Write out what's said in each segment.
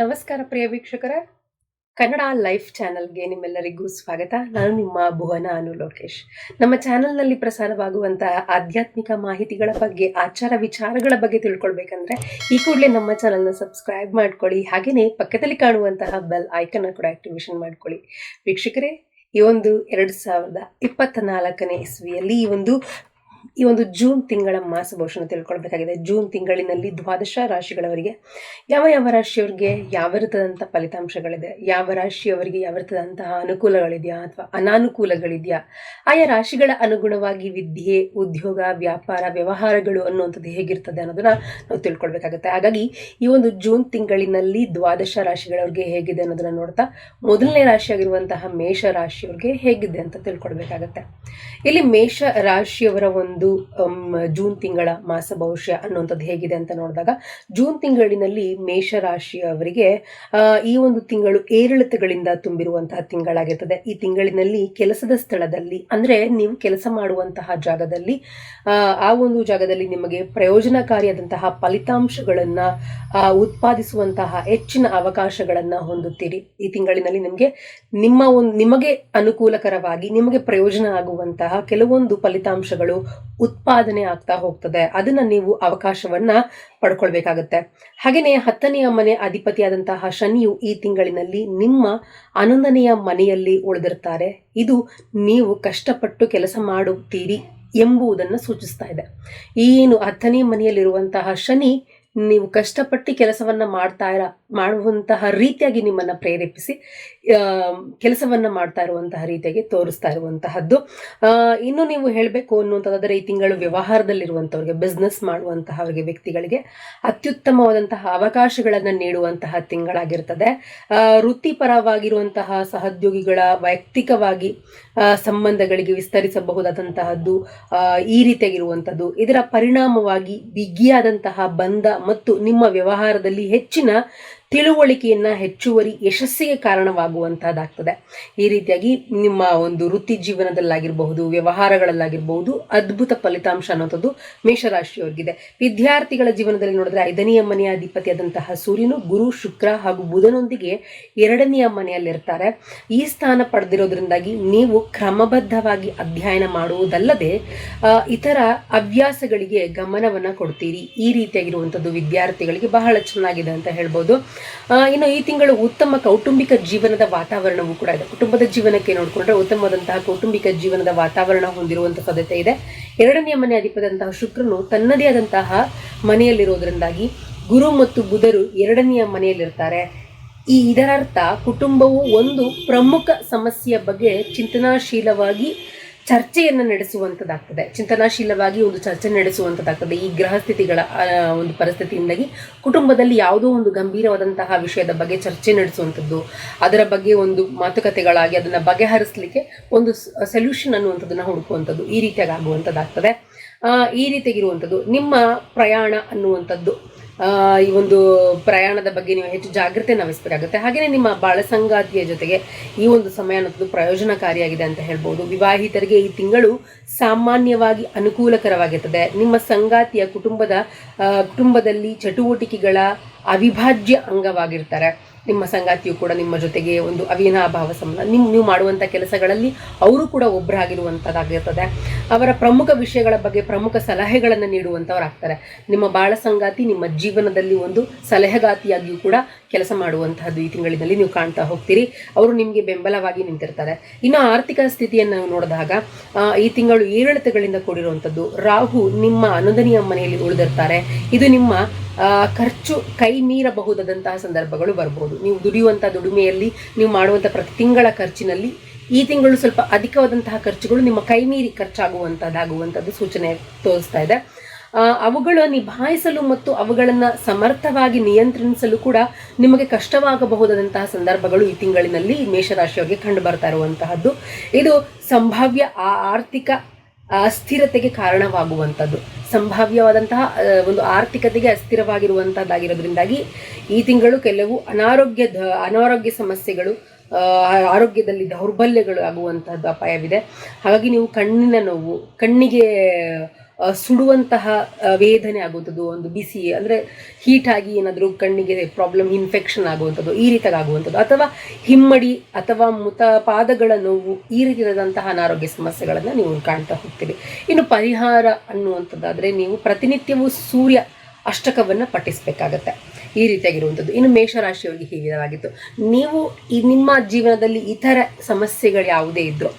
ನಮಸ್ಕಾರ ಪ್ರಿಯ ವೀಕ್ಷಕರ. ಕನ್ನಡ ಲೈಫ್ ಚಾನೆಲ್ಗೆ ನಿಮ್ಮೆಲ್ಲರಿಗೂ ಸ್ವಾಗತ. ನಾನು ನಿಮ್ಮ ಭುವನ ಅನು ಲೋಕೇಶ್. ನಮ್ಮ ಚಾನೆಲ್ನಲ್ಲಿ ಪ್ರಸಾರವಾಗುವಂತಹ ಆಧ್ಯಾತ್ಮಿಕ ಮಾಹಿತಿಗಳ ಬಗ್ಗೆ, ಆಚಾರ ವಿಚಾರಗಳ ಬಗ್ಗೆ ತಿಳ್ಕೊಳ್ಬೇಕಂದ್ರೆ, ಈ ಕೂಡಲೇ ನಮ್ಮ ಚಾನೆಲ್ನ ಸಬ್ಸ್ಕ್ರೈಬ್ ಮಾಡ್ಕೊಳ್ಳಿ. ಹಾಗೆಯೇ ಪಕ್ಕದಲ್ಲಿ ಕಾಣುವಂತಹ ಬೆಲ್ ಐಕನ್ ಕೂಡ ಆಕ್ಟಿವೇಶನ್ ಮಾಡ್ಕೊಳ್ಳಿ. ವೀಕ್ಷಕರೇ, ಈ ಒಂದು ಎರಡು ಸಾವಿರದ ಇಪ್ಪತ್ತ ನಾಲ್ಕನೇ ಇಸ್ವಿಯಲ್ಲಿ ಈ ಒಂದು ಈ ಒಂದು ಜೂನ್ ತಿಂಗಳ ಮಾಸ ಭವಿಷ್ಯನ ತಿಳ್ಕೊಳ್ಬೇಕಾಗಿದೆ. ಜೂನ್ ತಿಂಗಳಿನಲ್ಲಿ ದ್ವಾದಶ ರಾಶಿಗಳವರಿಗೆ ಯಾವ ಯಾವ ರಾಶಿಯವರಿಗೆ ಯಾವ ರೀತಿಯಾದಂಥ ಫಲಿತಾಂಶಗಳಿದೆ? ಯಾವ ರಾಶಿಯವರಿಗೆ ಯಾವ ರೀತಿಯಾದಂತಹ ಅನುಕೂಲಗಳಿದೆಯಾ ಅಥವಾ ಅನಾನುಕೂಲಗಳಿದೆಯಾ? ಆಯಾ ರಾಶಿಗಳ ಅನುಗುಣವಾಗಿ ವಿದ್ಯೆ, ಉದ್ಯೋಗ, ವ್ಯಾಪಾರ, ವ್ಯವಹಾರಗಳು ಅನ್ನುವಂಥದ್ದು ಹೇಗಿರ್ತದೆ ಅನ್ನೋದನ್ನ ನಾವು ತಿಳ್ಕೊಳ್ಬೇಕಾಗುತ್ತೆ. ಹಾಗಾಗಿ ಈ ಒಂದು ಜೂನ್ ತಿಂಗಳಿನಲ್ಲಿ ದ್ವಾದಶ ರಾಶಿಗಳವ್ರಿಗೆ ಹೇಗಿದೆ ಅನ್ನೋದನ್ನ ನೋಡ್ತಾ ಮೊದಲನೇ ರಾಶಿಯಾಗಿರುವಂತಹ ಮೇಷ ರಾಶಿಯವ್ರಿಗೆ ಹೇಗಿದೆ ಅಂತ ತಿಳ್ಕೊಳ್ಬೇಕಾಗತ್ತೆ. ಇಲ್ಲಿ ಮೇಷ ರಾಶಿಯವರ ಒಂದು ಅಮ್, ಜೂನ್ ತಿಂಗಳ ಮಾಸ ಭವಿಷ್ಯ ಅನ್ನುವಂಥದ್ದು ಹೇಗಿದೆ ಅಂತ ನೋಡಿದಾಗ ಜೂನ್ ತಿಂಗಳಿನಲ್ಲಿ ಮೇಷರಾಶಿಯವರಿಗೆ ಈ ಒಂದು ತಿಂಗಳು ಏರಿಳಿತಗಳಿಂದ ತುಂಬಿರುವಂತಹ ತಿಂಗಳಾಗಿರ್ತದೆ. ಈ ತಿಂಗಳಿನಲ್ಲಿ ಕೆಲಸದ ಸ್ಥಳದಲ್ಲಿ ಅಂದ್ರೆ ನೀವು ಕೆಲಸ ಮಾಡುವಂತಹ ಜಾಗದಲ್ಲಿ ಆ ಒಂದು ಜಾಗದಲ್ಲಿ ನಿಮಗೆ ಪ್ರಯೋಜನಕಾರಿಯಾದಂತಹ ಫಲಿತಾಂಶಗಳನ್ನು ಉತ್ಪಾದಿಸುವಂತಹ ಹೆಚ್ಚಿನ ಅವಕಾಶಗಳನ್ನು ಹೊಂದುತ್ತೀರಿ. ಈ ತಿಂಗಳಿನಲ್ಲಿ ನಿಮಗೆ ನಿಮ್ಮ ಒಂದು ನಿಮಗೆ ಅನುಕೂಲಕರವಾಗಿ ನಿಮಗೆ ಪ್ರಯೋಜನ ಆಗುವಂತಹ ಕೆಲವೊಂದು ಫಲಿತಾಂಶಗಳು ಉತ್ಪಾದನೆ ಆಗ್ತಾ ಹೋಗ್ತದೆ. ಅದನ್ನ ನೀವು ಅವಕಾಶವನ್ನ ಪಡ್ಕೊಳ್ಬೇಕಾಗತ್ತೆ. ಹಾಗೆಯೇ ಹತ್ತನೆಯ ಮನೆ ಅಧಿಪತಿಯಾದಂತಹ ಶನಿಯು ಈ ತಿಂಗಳಿನಲ್ಲಿ ನಿಮ್ಮ ಹನ್ನೊಂದನೆಯ ಮನೆಯಲ್ಲಿ ಉಳಿದಿರ್ತಾರೆ. ಇದು ನೀವು ಕಷ್ಟಪಟ್ಟು ಕೆಲಸ ಮಾಡುತ್ತೀರಿ ಎಂಬುದನ್ನು ಸೂಚಿಸ್ತಾ ಇದೆ. ಏನು ಹತ್ತನೇ ಮನೆಯಲ್ಲಿರುವಂತಹ ಶನಿ ನೀವು ಕಷ್ಟಪಟ್ಟು ಕೆಲಸವನ್ನ ಮಾಡ್ತಾ ಇರ, ಮಾಡುವಂತಹ ರೀತಿಯಾಗಿ ನಿಮ್ಮನ್ನ ಪ್ರೇರೇಪಿಸಿ ಕೆಲಸವನ್ನ ಮಾಡ್ತಾ ಇರುವಂತಹ ರೀತಿಯಾಗಿ ತೋರಿಸ್ತಾ ಇರುವಂತಹದ್ದು. ಇನ್ನು ನೀವು ಹೇಳಬೇಕು ಅನ್ನುವಂಥದ್ದಾದರೆ ಈ ತಿಂಗಳು ವ್ಯವಹಾರದಲ್ಲಿರುವಂಥವ್ರಿಗೆ ಬಿಸ್ನೆಸ್ ಮಾಡುವಂತಹವರಿಗೆ, ವ್ಯಕ್ತಿಗಳಿಗೆ ಅತ್ಯುತ್ತಮವಾದಂತಹ ಅವಕಾಶಗಳನ್ನು ನೀಡುವಂತಹ ತಿಂಗಳಾಗಿರ್ತದೆ. ವೃತ್ತಿಪರವಾಗಿರುವಂತಹ ಸಹೋದ್ಯೋಗಿಗಳ ವೈಯಕ್ತಿಕವಾಗಿ ಸಂಬಂಧಗಳಿಗೆ ವಿಸ್ತರಿಸಬಹುದಾದಂತಹದ್ದು ಈ ರೀತಿಯಾಗಿರುವಂಥದ್ದು. ಇದರ ಪರಿಣಾಮವಾಗಿ ಬಿಗಿಯಾದಂತಹ ಬಂಧ ಮತ್ತು ನಿಮ್ಮ ವ್ಯವಹಾರದಲ್ಲಿ ಹೆಚ್ಚಿನ ತಿಳುವಳಿಕೆಯನ್ನ ಹೆಚ್ಚುವರಿ ಯಶಸ್ಸಿಗೆ ಕಾರಣವಾಗುವಂತಹದ್ದಾಗ್ತದೆ. ಈ ರೀತಿಯಾಗಿ ನಿಮ್ಮ ಒಂದು ವೃತ್ತಿ ಜೀವನದಲ್ಲಾಗಿರಬಹುದು, ವ್ಯವಹಾರಗಳಲ್ಲಾಗಿರಬಹುದು, ಅದ್ಭುತ ಫಲಿತಾಂಶ ಅನ್ನೋಂಥದ್ದು ಮೇಷರಾಶಿಯವರಿಗಿದೆ. ವಿದ್ಯಾರ್ಥಿಗಳ ಜೀವನದಲ್ಲಿ ನೋಡಿದ್ರೆ ಐದನೆಯ ಮನೆಯ ಅಧಿಪತಿಯಾದಂತಹ ಸೂರ್ಯನು ಗುರು, ಶುಕ್ರ ಹಾಗೂ ಬುಧನೊಂದಿಗೆ ಎರಡನೆಯ ಮನೆಯಲ್ಲಿರ್ತಾರೆ. ಈ ಸ್ಥಾನ ಪಡೆದಿರೋದ್ರಿಂದಾಗಿ ನೀವು ಕ್ರಮಬದ್ಧವಾಗಿ ಅಧ್ಯಯನ ಮಾಡುವುದಲ್ಲದೆ ಇತರ ಹವ್ಯಾಸಗಳಿಗೆ ಗಮನವನ್ನ ಕೊಡ್ತೀರಿ. ಈ ರೀತಿಯಾಗಿರುವಂಥದ್ದು ವಿದ್ಯಾರ್ಥಿಗಳಿಗೆ ಬಹಳ ಚೆನ್ನಾಗಿದೆ ಅಂತ ಹೇಳ್ಬೋದು. ಇನ್ನು ಈ ತಿಂಗಳು ಉತ್ತಮ ಕೌಟುಂಬಿಕ ಜೀವನದ ವಾತಾವರಣವೂ ಕೂಡ ಇದೆ. ಕುಟುಂಬದ ಜೀವನಕ್ಕೆ ನೋಡಿಕೊಂಡ್ರೆ ಉತ್ತಮವಾದಂತಹ ಕೌಟುಂಬಿಕ ಜೀವನದ ವಾತಾವರಣ ಹೊಂದಿರುವಂತಹ ಸಾಧ್ಯತೆ ಇದೆ. ಎರಡನೆಯ ಮನೆ ಅಧಿಪತಿಯಾದಂತಹ ಶುಕ್ರನು ತನ್ನದೇ ಆದಂತಹ ಮನೆಯಲ್ಲಿರೋದ್ರಿಂದಾಗಿ ಗುರು ಮತ್ತು ಬುಧರು ಎರಡನೆಯ ಮನೆಯಲ್ಲಿರ್ತಾರೆ. ಈ ಇದರರ್ಥ ಕುಟುಂಬವು ಒಂದು ಪ್ರಮುಖ ಸಮಸ್ಯೆಯ ಬಗ್ಗೆ ಚಿಂತನಾಶೀಲವಾಗಿ ಚರ್ಚೆಯನ್ನು ನಡೆಸುವಂಥದ್ದಾಗ್ತದೆ ಚಿಂತನಾಶೀಲವಾಗಿ ಒಂದು ಚರ್ಚೆ ನಡೆಸುವಂಥದ್ದಾಗ್ತದೆ ಈ ಗ್ರಹ ಸ್ಥಿತಿಗಳ ಒಂದು ಪರಿಸ್ಥಿತಿಯಿಂದಾಗಿ ಕುಟುಂಬದಲ್ಲಿ ಯಾವುದೋ ಒಂದು ಗಂಭೀರವಾದಂತಹ ವಿಷಯದ ಬಗ್ಗೆ ಚರ್ಚೆ ನಡೆಸುವಂಥದ್ದು ಅದರ ಬಗ್ಗೆ ಒಂದು ಮಾತುಕತೆಗಳಾಗಿ ಅದನ್ನು ಬಗೆಹರಿಸಲಿಕ್ಕೆ ಒಂದು ಸೊಲ್ಯೂಷನ್ ಅನ್ನುವಂಥದ್ದನ್ನು ಹುಡುಕುವಂಥದ್ದು ಈ ರೀತಿಯಾಗಿ ಆಗುವಂಥದ್ದಾಗ್ತದೆ. ಈ ರೀತಿಯಾಗಿರುವಂಥದ್ದು ನಿಮ್ಮ ಪ್ರಯಾಣ ಅನ್ನುವಂಥದ್ದು ಈ ಒಂದು ಪ್ರಯಾಣದ ಬಗ್ಗೆ ನೀವು ಹೆಚ್ಚು ಜಾಗ್ರತೆಯನ್ನು ವಹಿಸಬೇಕಾಗುತ್ತೆ ಹಾಗೆಯೇ ನಿಮ್ಮ ಬಾಳ ಸಂಗಾತಿಯ ಜೊತೆಗೆ ಈ ಒಂದು ಸಮಯ ಅನ್ನೋದು ಪ್ರಯೋಜನಕಾರಿಯಾಗಿದೆ ಅಂತ ಹೇಳ್ಬೋದು. ವಿವಾಹಿತರಿಗೆ ಈ ತಿಂಗಳು ಸಾಮಾನ್ಯವಾಗಿ ಅನುಕೂಲಕರವಾಗಿರ್ತದೆ. ನಿಮ್ಮ ಸಂಗಾತಿಯ ಕುಟುಂಬದ ಕುಟುಂಬದಲ್ಲಿ ಚಟುವಟಿಕೆಗಳ ಅವಿಭಾಜ್ಯ ಅಂಗವಾಗಿರ್ತಾರೆ. ನಿಮ್ಮ ಸಂಗಾತಿಯು ಕೂಡ ನಿಮ್ಮ ಜೊತೆಗೆ ಒಂದು ಅವಿನಾಭಾವ ಸಂಬಂಧ ನಿಮ್ಮ ನೀವು ಮಾಡುವಂಥ ಕೆಲಸಗಳಲ್ಲಿ ಅವರು ಕೂಡ ಒಬ್ಬರಾಗಿರುವಂಥದ್ದಾಗಿರ್ತದೆ ಅವರ ಪ್ರಮುಖ ವಿಷಯಗಳ ಬಗ್ಗೆ ಪ್ರಮುಖ ಸಲಹೆಗಳನ್ನು ನೀಡುವಂಥವರಾಗ್ತಾರೆ ನಿಮ್ಮ ಬಾಳ ಸಂಗಾತಿ ನಿಮ್ಮ ಜೀವನದಲ್ಲಿ ಒಂದು ಸಲಹೆಗಾತಿಯಾಗಿಯೂ ಕೂಡ ಕೆಲಸ ಮಾಡುವಂತಹದ್ದು ಈ ತಿಂಗಳಿನಲ್ಲಿ ನೀವು ಕಾಣ್ತಾ ಹೋಗ್ತೀರಿ. ಅವರು ನಿಮಗೆ ಬೆಂಬಲವಾಗಿ ನಿಂತಿರ್ತಾರೆ. ಇನ್ನು ಆರ್ಥಿಕ ಸ್ಥಿತಿಯನ್ನು ನೋಡಿದಾಗ ಈ ತಿಂಗಳು ಏರಿಳಿತಗಳಿಂದ ಕೂಡಿರುವಂಥದ್ದು ರಾಹು ನಿಮ್ಮ ಅನುದನಿಯ ಮನೆಯಲ್ಲಿ ಉಳಿದಿರ್ತಾರೆ. ಇದು ನಿಮ್ಮ ಖರ್ಚು ಕೈ ಮೀರಬಹುದಾದಂತಹ ಸಂದರ್ಭಗಳು ಬರ್ಬೋದು. ನೀವು ದುಡಿಯುವಂಥ ದುಡಿಮೆಯಲ್ಲಿ ನೀವು ಮಾಡುವಂಥ ಪ್ರತಿ ತಿಂಗಳ ಖರ್ಚಿನಲ್ಲಿ ಈ ತಿಂಗಳು ಸ್ವಲ್ಪ ಅಧಿಕವಾದಂತಹ ಖರ್ಚುಗಳು ನಿಮ್ಮ ಕೈ ಮೀರಿ ಖರ್ಚಾಗುವಂಥದ್ದಾಗುವಂಥದ್ದು ಸೂಚನೆ ತೋರಿಸ್ತಾ ಇದೆ. ಅವುಗಳ ನಿಭಾಯಿಸಲು ಮತ್ತು ಅವುಗಳನ್ನು ಸಮರ್ಥವಾಗಿ ನಿಯಂತ್ರಿಸಲು ಕೂಡ ನಿಮಗೆ ಕಷ್ಟವಾಗಬಹುದಾದಂತಹ ಸಂದರ್ಭಗಳು ಈ ತಿಂಗಳಿನಲ್ಲಿ ಮೇಷರಾಶಿಯವರಿಗೆ ಕಂಡು ಬರ್ತಾ ಇರುವಂತಹದ್ದು. ಇದು ಸಂಭಾವ್ಯ ಆರ್ಥಿಕ ಅಸ್ಥಿರತೆಗೆ ಕಾರಣವಾಗುವಂಥದ್ದು ಸಂಭಾವ್ಯವಾದಂತಹ ಒಂದು ಆರ್ಥಿಕತೆಗೆ ಅಸ್ಥಿರವಾಗಿರುವಂತಹದ್ದಾಗಿರೋದ್ರಿಂದಾಗಿ ಈ ತಿಂಗಳು ಕೆಲವು ಅನಾರೋಗ್ಯದ ಅನಾರೋಗ್ಯ ಸಮಸ್ಯೆಗಳು ಆರೋಗ್ಯದಲ್ಲಿ ದೌರ್ಬಲ್ಯಗಳು ಆಗುವಂತಹದ್ದು ಅಪಾಯವಿದೆ. ಹಾಗಾಗಿ ನೀವು ಕಣ್ಣಿನ ನೋವು, ಕಣ್ಣಿಗೆ ಸುಡುವಂತಹ ವೇದನೆ ಆಗುವಂಥದ್ದು, ಒಂದು ಬಿಸಿ, ಅಂದರೆ ಹೀಟ್ ಆಗಿ ಏನಾದರೂ ಕಣ್ಣಿಗೆ ಪ್ರಾಬ್ಲಮ್ ಇನ್ಫೆಕ್ಷನ್ ಆಗುವಂಥದ್ದು, ಈ ರೀತಿಯಾಗಿ ಆಗುವಂಥದ್ದು. ಅಥವಾ ಹಿಮ್ಮಡಿ ಅಥವಾ ಮುತ ಪಾದಗಳ ನೋವು, ಈ ರೀತಿಯಾದಂತಹ ಅನಾರೋಗ್ಯ ಸಮಸ್ಯೆಗಳನ್ನು ನೀವು ಕಾಣ್ತಾ ಹೋಗ್ತೀರಿ. ಇನ್ನು ಪರಿಹಾರ ಅನ್ನುವಂಥದ್ದಾದರೆ ನೀವು ಪ್ರತಿನಿತ್ಯವೂ ಸೂರ್ಯ ಅಷ್ಟಕವನ್ನು ಪಠಿಸಬೇಕಾಗತ್ತೆ. ಈ ರೀತಿಯಾಗಿರುವಂಥದ್ದು. ಇನ್ನು ಮೇಷರಾಶಿಯವರಿಗೆ ಹೀಗಿರವಾಗಿತ್ತು ನೀವು ಈ ನಿಮ್ಮ ಜೀವನದಲ್ಲಿ ಇತರ ಸಮಸ್ಯೆಗಳು ಯಾವುದೇ ಇದ್ದರೂ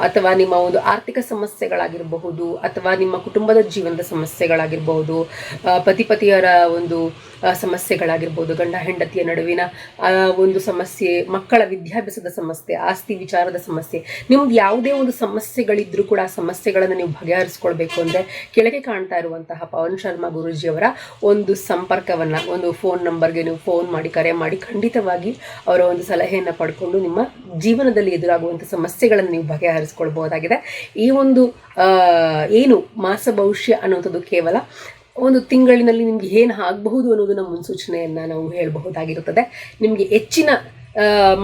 ಅಥವಾ ನಿಮ್ಮ ಒಂದು ಆರ್ಥಿಕ ಸಮಸ್ಯೆಗಳಾಗಿರಬಹುದು ಅಥವಾ ನಿಮ್ಮ ಕುಟುಂಬದ ಜೀವನದ ಸಮಸ್ಯೆಗಳಾಗಿರಬಹುದು ಪತಿ ಪತಿಯರ ಒಂದು ಸಮಸ್ಯೆಗಳಾಗಿರ್ಬೋದು, ಗಂಡ ಹೆಂಡತಿಯ ನಡುವಿನ ಒಂದು ಸಮಸ್ಯೆ, ಮಕ್ಕಳ ವಿದ್ಯಾಭ್ಯಾಸದ ಸಮಸ್ಯೆ, ಆಸ್ತಿ ವಿಚಾರದ ಸಮಸ್ಯೆ ನಿಮ್ದು ಯಾವುದೇ ಒಂದು ಸಮಸ್ಯೆಗಳಿದ್ರೂ ಕೂಡ ಆ ಸಮಸ್ಯೆಗಳನ್ನು ನೀವು ಬಗೆಹರಿಸ್ಕೊಳ್ಬೇಕು ಅಂದರೆ ಕೆಳಗೆ ಕಾಣ್ತಾ ಇರುವಂತಹ ಪವನ್ ಶರ್ಮಾ ಗುರೂಜಿಯವರ ಒಂದು ಸಂಪರ್ಕವನ್ನು, ಒಂದು ಫೋನ್ ನಂಬರ್ಗೆ ನೀವು ಫೋನ್ ಮಾಡಿ, ಕರೆ ಮಾಡಿ ಖಂಡಿತವಾಗಿ ಅವರ ಒಂದು ಸಲಹೆಯನ್ನು ಪಡ್ಕೊಂಡು ನಿಮ್ಮ ಜೀವನದಲ್ಲಿ ಎದುರಾಗುವಂಥ ಸಮಸ್ಯೆಗಳನ್ನು ನೀವು ಬಗೆಹರಿಸ್ಕೊಳ್ಬಹುದಾಗಿದೆ. ಈ ಒಂದು ಏನು ಮಾಸ ಭವಿಷ್ಯ ಅನ್ನುವಂಥದ್ದು ಕೇವಲ ಒಂದು ತಿಂಗಳಿನಲ್ಲಿ ನಿಮಗೆ ಏನು ಆಗಬಹುದು ಅನ್ನೋದನ್ನ ಮುನ್ಸೂಚನೆಯನ್ನು ನಾವು ಹೇಳಬಹುದಾಗಿರುತ್ತದೆ. ನಿಮಗೆ ಹೆಚ್ಚಿನ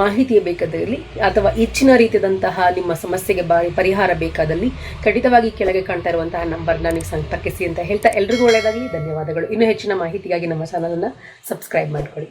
ಮಾಹಿತಿ ಬೇಕಾದಲ್ಲಿ ಅಥವಾ ಹೆಚ್ಚಿನ ರೀತಿಯಾದಂತಹ ನಿಮ್ಮ ಸಮಸ್ಯೆಗೆ ಬಾರಿ ಪರಿಹಾರ ಬೇಕಾದಲ್ಲಿ ಖಂಡಿತವಾಗಿ ಕೆಳಗೆ ಕಾಣ್ತಾ ಇರುವಂತಹ ನಂಬರ್ ನನಗೆ ಸಂಪರ್ಕಿಸಿ ಅಂತ ಹೇಳ್ತಾ ಎಲ್ರಿಗೂ ಒಳ್ಳೆಯದಾಗಿ ಧನ್ಯವಾದಗಳು. ಇನ್ನೂ ಹೆಚ್ಚಿನ ಮಾಹಿತಿಗಾಗಿ ನಮ್ಮ ಚಾನಲನ್ನು ಸಬ್ಸ್ಕ್ರೈಬ್ ಮಾಡ್ಕೊಳ್ಳಿ.